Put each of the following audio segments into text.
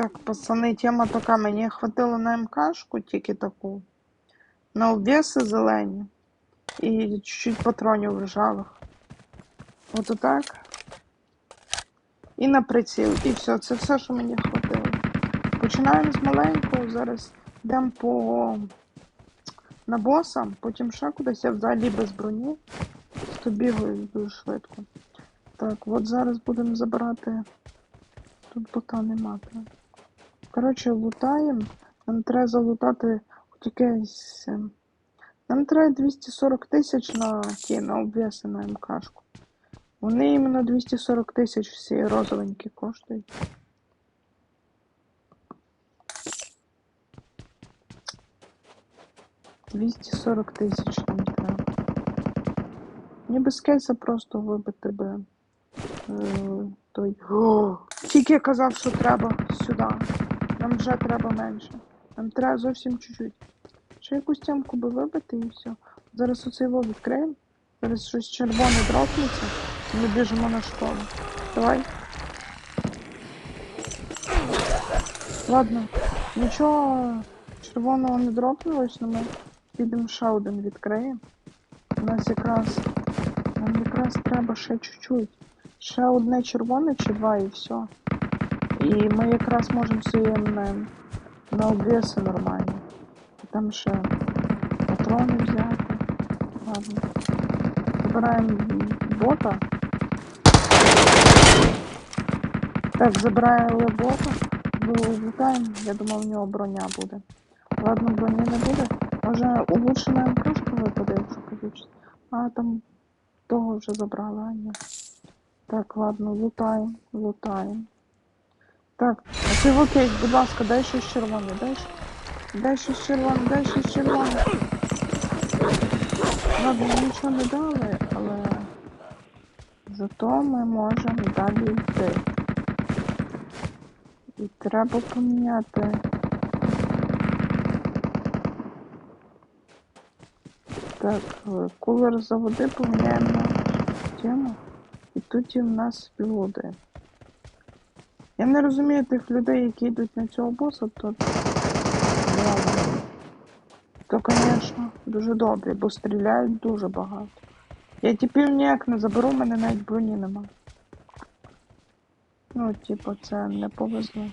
Так, пацани, тема така. Мені хватило на МКшку, тільки таку. На обвеси зелені. І чуть-чуть патронів ржавих. От отак. І на приціл. І все, це все, що мені хватило. Починаємо з маленького, зараз йдемо по на боса, потім ще кудись, я взагалі без броні. То бігаю дуже швидко. Так, от зараз будемо забирати. Тут бота нема. Так. Коротше, лутаємо. Нам треба залутати якесь. е, Нам треба 240 тисяч на ті, на обвеси на МКшку. Вони іменно 240 тисяч всі розовенькі коштують. Двісті сорок тисяч нам треба. Мені без кейса просто вибити би е, той. О, тільки я казав, що треба сюди. Нам вже треба менше. Нам треба зовсім чуть-чуть. Ще якусь тямку би вибити і все. Зараз оцей його відкриємо. Зараз щось червоне дропнеться. і Ми біжимо на школу. Давай. Ладно, нічого червоного не дропнулось, але ми підемо ще один відкриємо. У нас якраз. Нам якраз треба ще чуть-чуть. Ще одне червоне чи два і все. І ми якраз можемо собі на, на обвеси нормально. Там ще патрони взяти. Ладно. Забираємо бота. Так, забираємо бота. Вилутаємо. Я думав, в нього броня буде. Ладно, броні не буде. Може улучшена МКшка випаде, якщо получиться. А там того вже забрала, а ні. Так, ладно, лутаємо, лутаємо. Так, а ти в окей, будь ласка, дай щось червоне, дай щось. Дай щось червоне, дай щось червоне. Ладно, нічого не дали, але зато ми можемо далі йти. І треба поміняти. Так, е, кулер за води поміняємо тему. І тут і в нас люди. Я не розумію тих людей, які йдуть на цього боса, то. То, звісно, дуже добре, бо стріляють дуже багато. Я тепер ніяк не заберу, мене навіть броні нема. Ну, типу, це не повезло.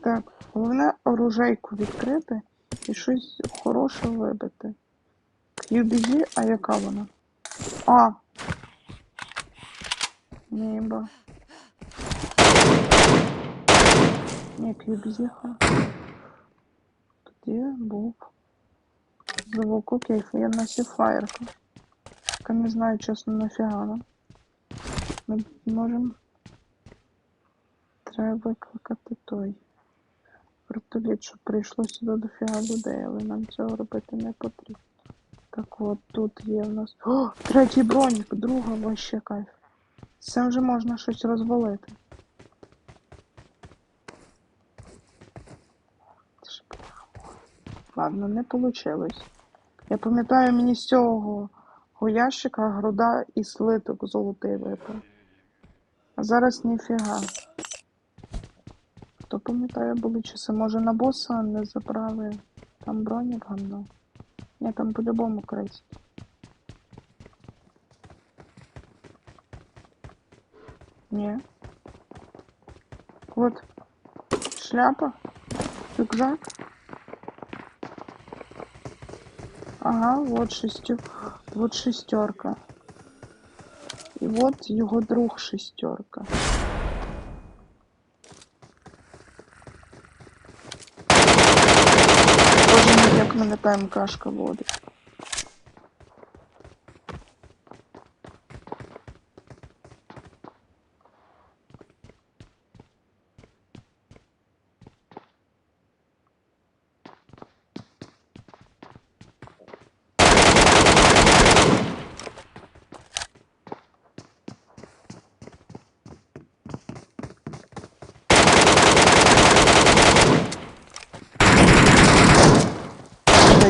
Так, головне оружейку відкрити і щось хороше вибити. QBG, а яка вона? А! Ніба. Ні, QBG. ха. Тоді був. Звук окей, я на сіфаєрку. Тільки не знаю, чесно, нафіга нам. Ми можемо. Треба викликати той. Вертоліт, щоб прийшло сюди дофіга людей, але нам цього робити не потрібно. Так от тут є в нас. О, третій бронік, друга вообще кайф. Цим вже можна щось розвалити. Це. Ладно, не вийшло. Я пам'ятаю, мені з цього го ящика груда і слиток золотий випав. А зараз ніфіга. Хто пам'ятає, були часи, може на боса не забрали. Там бронік гамно. Ні, там по-любому крейс. Ні. Вот. Шляпа. Рюкзак. Ага, вот шестю. Вот шестерка. І от його друг шестерка. Боже мій, як мене ПМКшка водить.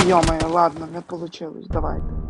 Ё-моё, ладно, не получилось, давайте.